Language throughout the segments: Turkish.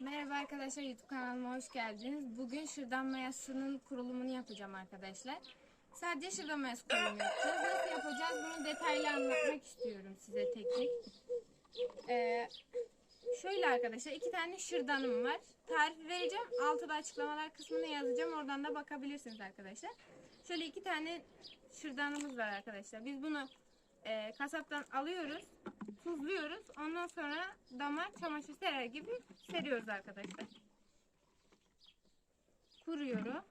Merhaba arkadaşlar YouTube kanalıma hoş geldiniz. Bugün şırdan mayasının kurulumunu yapacağım arkadaşlar. Sadece şırdan mayası kurulumu yapacağız. Nasıl yapacağız bunu detaylı anlatmak istiyorum size tek tek. Ee, şöyle arkadaşlar iki tane şırdanım var. Tarifi vereceğim. Altıda açıklamalar kısmına yazacağım. Oradan da bakabilirsiniz arkadaşlar. Şöyle iki tane şırdanımız var arkadaşlar. Biz bunu e, kasaptan alıyoruz. Tuzluyoruz. Ondan sonra dama çamaşır serer gibi seriyoruz arkadaşlar. Kuruyorum.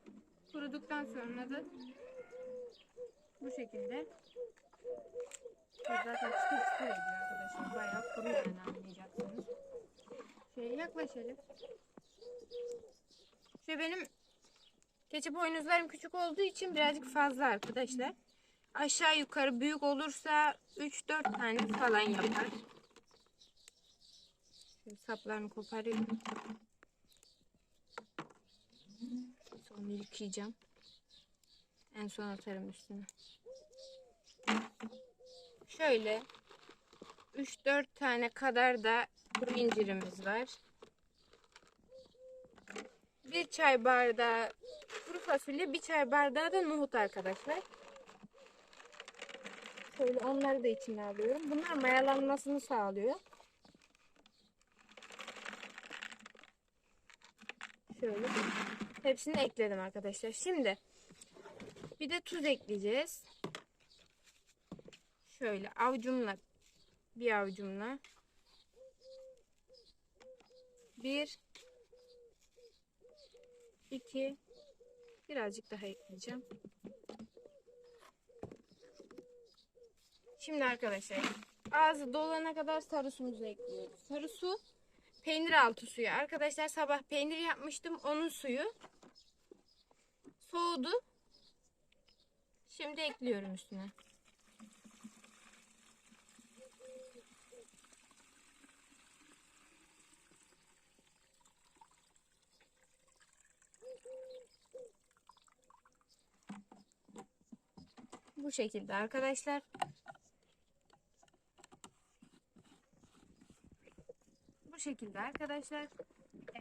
Kuruduktan sonra da bu şekilde zaten çıtır çıtır arkadaşlar. Bayağı kuru yani anlayacaksınız. Şöyle yaklaşalım. Şöyle benim keçi boynuzlarım küçük olduğu için birazcık fazla arkadaşlar. Aşağı yukarı büyük olursa 3-4 tane falan yapar. Şöyle saplarını koparıyorum. Sonra yıkayacağım. En son atarım üstüne. Şöyle 3-4 tane kadar da incirimiz var. Bir çay bardağı kuru fasulye, bir çay bardağı da nohut arkadaşlar. Şöyle onları da içine alıyorum. Bunlar mayalanmasını sağlıyor. Şöyle hepsini ekledim arkadaşlar. Şimdi bir de tuz ekleyeceğiz. Şöyle avucumla bir avucumla bir iki birazcık daha ekleyeceğim. Şimdi arkadaşlar ağzı dolana kadar sarı suyumuzu ekliyoruz. Sarı su peynir altı suyu. Arkadaşlar sabah peynir yapmıştım. Onun suyu soğudu. Şimdi ekliyorum üstüne. Bu şekilde arkadaşlar. Bu şekilde arkadaşlar.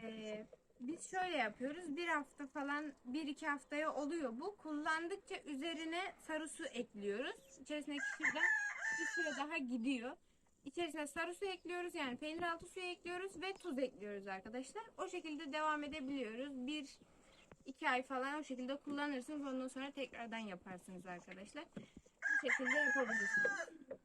Ee, biz şöyle yapıyoruz. Bir hafta falan, bir iki haftaya oluyor bu. Kullandıkça üzerine sarı su ekliyoruz. İçerisindeki şırdan bir süre daha gidiyor. İçerisine sarı su ekliyoruz. Yani peynir altı suyu ekliyoruz ve tuz ekliyoruz arkadaşlar. O şekilde devam edebiliyoruz. Bir iki ay falan o şekilde kullanırsınız. Ondan sonra tekrardan yaparsınız arkadaşlar. Bu şekilde yapabilirsiniz.